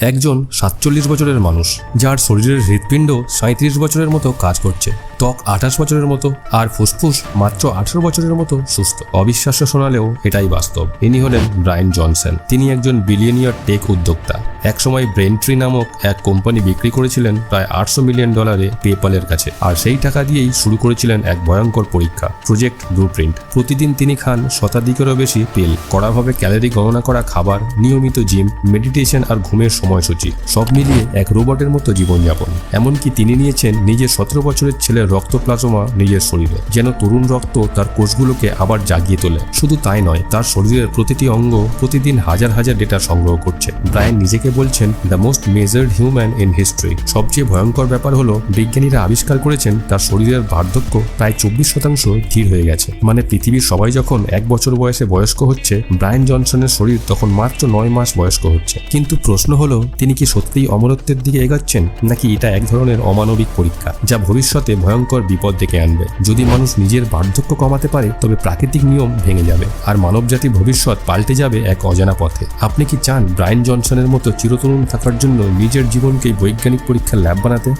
একজন সাতচল্লিশ বছরের মানুষ যার শরীরের হৃৎপিণ্ড সাঁত্রিশ বছরের মতো কাজ করছে। ত্বক আঠাশ বছরের মতো আর ফুসফুস মাত্র আঠারো বছরের মতো সুস্থ। অবিশ্বাস্য শোনালেও এটাই বাস্তব। ইনি হলেন ব্রায়ান জনসন। তিনি একজন বিলিয়নিয়ার টেক উদ্যোক্তা। একসময় ব্রেনট্রি নামক এক কোম্পানি বিক্রি করেছিলেন প্রায় আটশো মিলিয়ন ডলারে পেপালের কাছে। আর সেই টাকা দিয়েই শুরু করেছিলেন এক ভয়ঙ্কর পরীক্ষা, প্রজেক্ট ব্লুপ্রিন্ট। প্রতিদিন তিনি খান শতাধিকেরও বেশি পিল কড়াভাবে ক্যালোরি গণনা করা খাবার, নিয়মিত জিম, মেডিটেশন আর ঘুমের সময়সূচি। সব মিলিয়ে এক রোবটের মতো জীবনযাপন। এমনকি তিনি নিয়েছেন নিজের সতেরো বছরের ছেলের রক্ত প্লাজমা নিজের শরীরে। যেন তরুণ রক্ত তার কোষগুলোকে আবার জাগিয়ে তোলে। শুধু তাই নয়, তার শরীরের প্রতিটি অঙ্গ প্রতিদিন হাজার হাজার ডেটা সংগ্রহ করছে। ব্রায়ান নিজেকে বলছেন, the most measured human in history সবচেয়ে ভয়ঙ্কর ব্যাপার হলো, বিজ্ঞানীরা আবিষ্কার করেছেন, তার শরীরের বার্ধক্য প্রায় চব্বিশ শতাংশ ধীর হয়ে গেছে। মানে পৃথিবীর সবাই যখন এক বছর বয়সে বয়স্ক হচ্ছে, ব্রায়ান জনসনের শরীর তখন মাত্র নয় মাস বয়স্ক হচ্ছে। কিন্তু প্রশ্ন হলো, তিনি কি সত্যিই অমরত্বের দিকে এগাচ্ছেন, নাকি এটা এক ধরনের অমানবিক পরীক্ষা, যা ভবিষ্যতে ভয়ঙ্কর বিপদ ডেকে আনবে। যদি মানুষ নিজের বার্ধক্য কমাতে পারে, তবে প্রাকৃতিক নিয়ম ভেঙে যাবে। আর মানবজাতির ভবিষ্যৎ পাল্টে যাবে এক অজানা পথে। আপনি কি চান ব্রায়ান জনসনের মতো চিরতরুণ থাকার জন্য নিজের জীবনকে বৈজ্ঞানিক পরীক্ষার ল্যাব বানাতে?